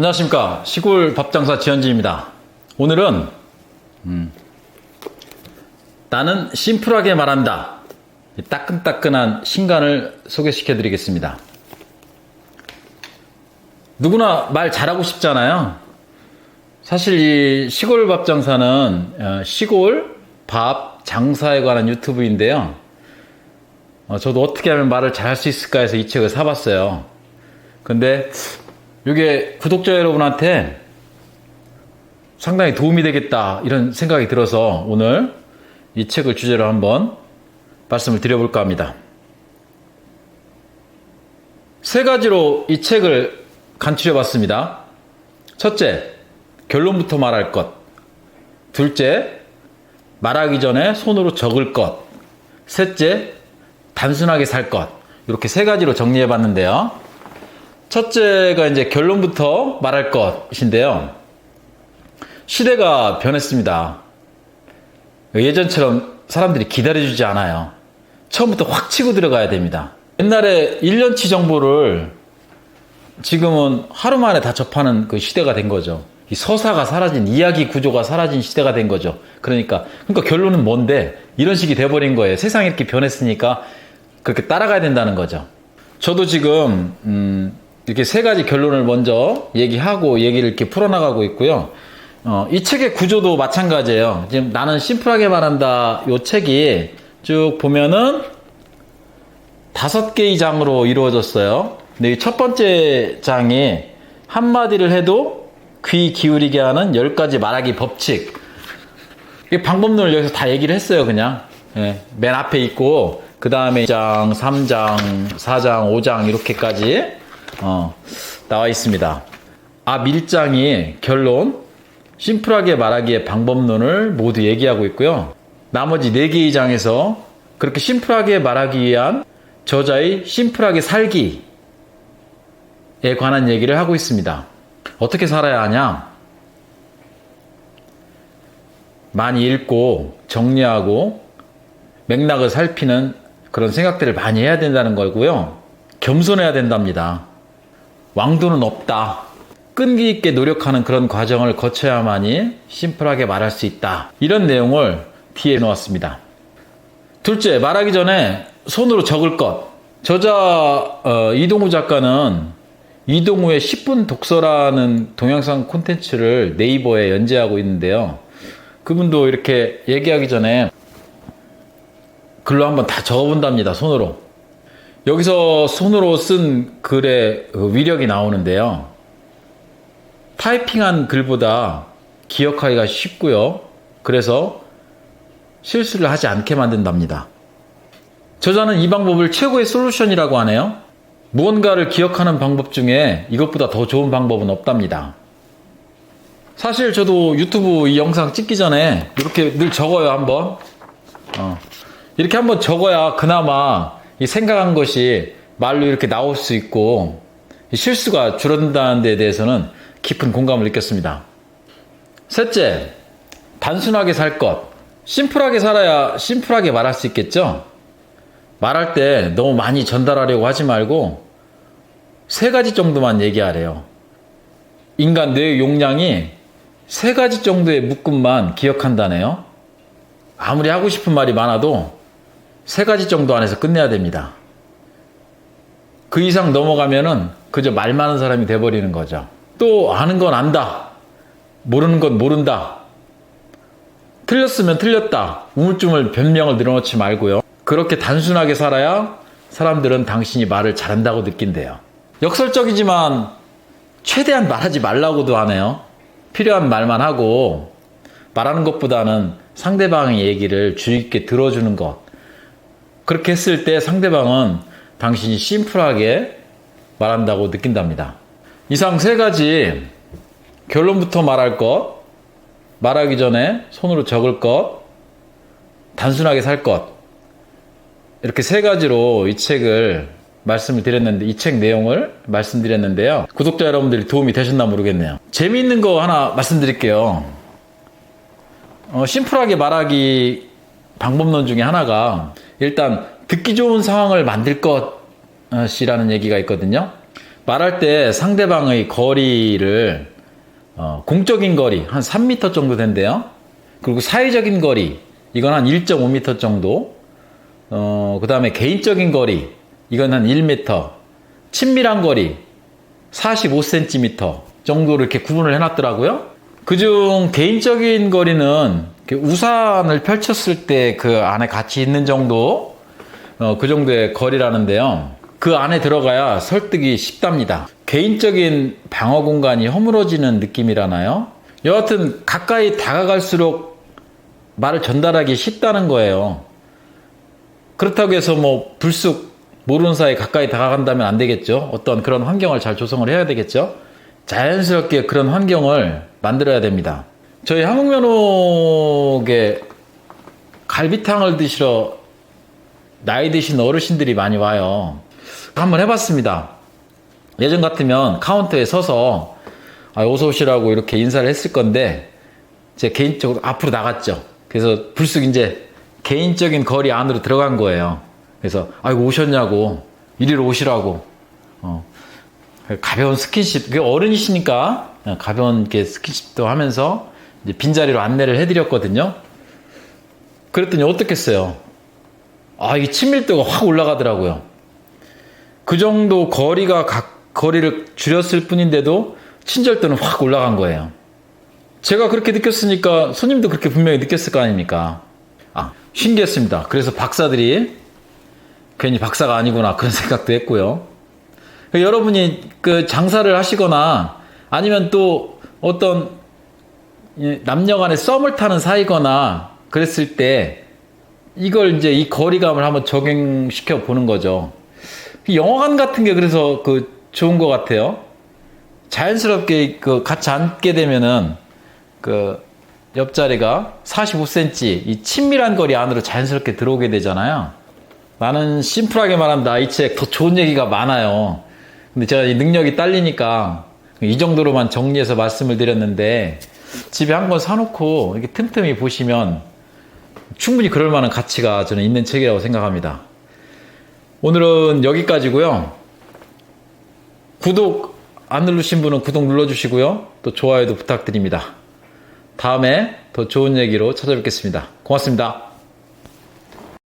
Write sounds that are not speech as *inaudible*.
안녕하십니까 시골 밥장사 지현진입니다. 오늘은 음, 나는 심플하게 말한다. 이 따끈따끈한 신간을 소개시켜 드리겠습니다. 누구나 말 잘하고 싶잖아요. 사실 이 시골 밥 장사는 어, 시골 밥 장사에 관한 유튜브인데요. 어, 저도 어떻게 하면 말을 잘할 수 있을까 해서 이 책을 사봤어요. 근데 이게 구독자 여러분한테 상당히 도움이 되겠다 이런 생각이 들어서 오늘 이 책을 주제로 한번 말씀을 드려볼까 합니다. 세 가지로 이 책을 간추려 봤습니다. 첫째, 결론부터 말할 것. 둘째, 말하기 전에 손으로 적을 것. 셋째, 단순하게 살 것. 이렇게 세 가지로 정리해 봤는데요. 첫째가 이제 결론부터 말할 것인데요. 시대가 변했습니다. 예전처럼 사람들이 기다려주지 않아요. 처음부터 확 치고 들어가야 됩니다. 옛날에 1년치 정보를 지금은 하루 만에 다 접하는 그 시대가 된 거죠. 이 서사가 사라진, 이야기 구조가 사라진 시대가 된 거죠. 그러니까, 그러니까 결론은 뭔데? 이런 식이 돼버린 거예요. 세상이 이렇게 변했으니까 그렇게 따라가야 된다는 거죠. 저도 지금, 음, 이렇게 세 가지 결론을 먼저 얘기하고 얘기를 이렇게 풀어나가고 있고요. 어, 이 책의 구조도 마찬가지예요. 지금 나는 심플하게 말한다. 이 책이 쭉 보면은 다섯 개의 장으로 이루어졌어요. 근데 이 첫 번째 장이 한마디를 해도 귀 기울이게 하는 열 가지 말하기 법칙. 이 방법론을 여기서 다 얘기를 했어요, 그냥. 예, 맨 앞에 있고, 그 다음에 2장, 3장, 4장, 5장, 이렇게까지, 어, 나와 있습니다. 앞 1장이 결론, 심플하게 말하기의 방법론을 모두 얘기하고 있고요. 나머지 4개의 장에서 그렇게 심플하게 말하기 위한 저자의 심플하게 살기에 관한 얘기를 하고 있습니다. 어떻게 살아야 하냐? 많이 읽고 정리하고 맥락을 살피는 그런 생각들을 많이 해야 된다는 거고요. 겸손해야 된답니다. 왕도는 없다. 끈기 있게 노력하는 그런 과정을 거쳐야만이 심플하게 말할 수 있다. 이런 내용을 뒤에 놓았습니다. 둘째, 말하기 전에 손으로 적을 것. 저자 어, 이동우 작가는 이동우의 10분 독서라는 동영상 콘텐츠를 네이버에 연재하고 있는데요. 그분도 이렇게 얘기하기 전에 글로 한번 다 적어본답니다. 손으로. 여기서 손으로 쓴 글의 그 위력이 나오는데요. 타이핑한 글보다 기억하기가 쉽고요. 그래서 실수를 하지 않게 만든답니다. 저자는 이 방법을 최고의 솔루션이라고 하네요. 무언가를 기억하는 방법 중에 이것보다 더 좋은 방법은 없답니다. 사실 저도 유튜브 이 영상 찍기 전에 이렇게 늘 적어요, 한번. 어. 이렇게 한번 적어야 그나마 이 생각한 것이 말로 이렇게 나올 수 있고 실수가 줄어든다는 데 대해서는 깊은 공감을 느꼈습니다. 셋째, 단순하게 살 것. 심플하게 살아야 심플하게 말할 수 있겠죠? 말할 때 너무 많이 전달하려고 하지 말고 세 가지 정도만 얘기하래요. 인간 뇌의 용량이 세 가지 정도의 묶음만 기억한다네요. 아무리 하고 싶은 말이 많아도 세 가지 정도 안에서 끝내야 됩니다. 그 이상 넘어가면은 그저 말 많은 사람이 돼버리는 거죠. 또 아는 건 안다. 모르는 건 모른다. 틀렸으면 틀렸다. 우물쭈물 변명을 늘어놓지 말고요. 그렇게 단순하게 살아야 사람들은 당신이 말을 잘한다고 느낀대요. 역설적이지만 최대한 말하지 말라고도 하네요. 필요한 말만 하고 말하는 것보다는 상대방의 얘기를 주의 깊게 들어주는 것. 그렇게 했을 때 상대방은 당신이 심플하게 말한다고 느낀답니다. 이상 세 가지 결론부터 말할 것, 말하기 전에 손으로 적을 것, 단순하게 살 것. 이렇게 세 가지로 이 책을 말씀을 드렸는데, 이 책 내용을 말씀드렸는데요. 구독자 여러분들이 도움이 되셨나 모르겠네요. 재미있는 거 하나 말씀드릴게요. 어, 심플하게 말하기 방법론 중에 하나가 일단 듣기 좋은 상황을 만들 것이라는 얘기가 있거든요. 말할 때 상대방의 거리를 어, 공적인 거리 한 3m 정도 된대요. 그리고 사회적인 거리 이건 한 1.5m 정도. 어, 그 다음에 개인적인 거리 이건 한 1m. 친밀한 거리 45cm 정도로 이렇게 구분을 해놨더라고요. 그중 개인적인 거리는 우산을 펼쳤을 때 그 안에 같이 있는 정도, 어, 그 정도의 거리라는데요. 그 안에 들어가야 설득이 쉽답니다. 개인적인 방어 공간이 허물어지는 느낌이라나요? 여하튼 가까이 다가갈수록 말을 전달하기 쉽다는 거예요. 그렇다고 해서 뭐 불쑥 모르는 사이에 가까이 다가간다면 안 되겠죠. 어떤 그런 환경을 잘 조성을 해야 되겠죠. 자연스럽게 그런 환경을 만들어야 됩니다. 저희 한국면옥에 갈비탕을 드시러 나이 드신 어르신들이 많이 와요. 한번 해봤습니다. 예전 같으면 카운터에 서서 아, 어서 오시라고 이렇게 인사를 했을 건데 제 개인적으로 앞으로 나갔죠. 그래서 불쑥 이제 개인적인 거리 안으로 들어간 거예요. 그래서 아이고 오셨냐고 이리로 오시라고 어, 가벼운 스킨십 그게 어른이시니까 가벼운 이렇게 스킨십도 하면서 이제 빈자리로 안내를 해드렸거든요. 그랬더니 어떻겠어요? 아, 이 친밀도가 확 올라가더라고요. 그 정도 거리가 각, 거리를 줄였을 뿐인데도 친절도는 확 올라간 거예요. 제가 그렇게 느꼈으니까 손님도 그렇게 분명히 느꼈을 거 아닙니까? 아, 신기했습니다. 그래서 박사들이 괜히 박사가 아니구나 그런 *laughs* 생각도 했고요. 여러분이 그 장사를 하시거나 아니면 또 어떤 남녀 간에 썸을 타는 사이거나 그랬을 때 이걸 이제 이 거리감을 한번 적용시켜 보는 거죠. 영화관 같은 게 그래서 그 좋은 것 같아요. 자연스럽게 그 같이 앉게 되면은 그 옆자리가 45cm 이 친밀한 거리 안으로 자연스럽게 들어오게 되잖아요. 나는 심플하게 말한다. 이책 더 좋은 얘기가 많아요. 근데 제가 이 능력이 딸리니까 이 정도로만 정리해서 말씀을 드렸는데 집에 한 권 사놓고 이렇게 틈틈이 보시면 충분히 그럴 만한 가치가 저는 있는 책이라고 생각합니다. 오늘은 여기까지고요. 구독 안 누르신 분은 구독 눌러주시고요. 또 좋아요도 부탁드립니다. 다음에 더 좋은 얘기로 찾아뵙겠습니다. 고맙습니다.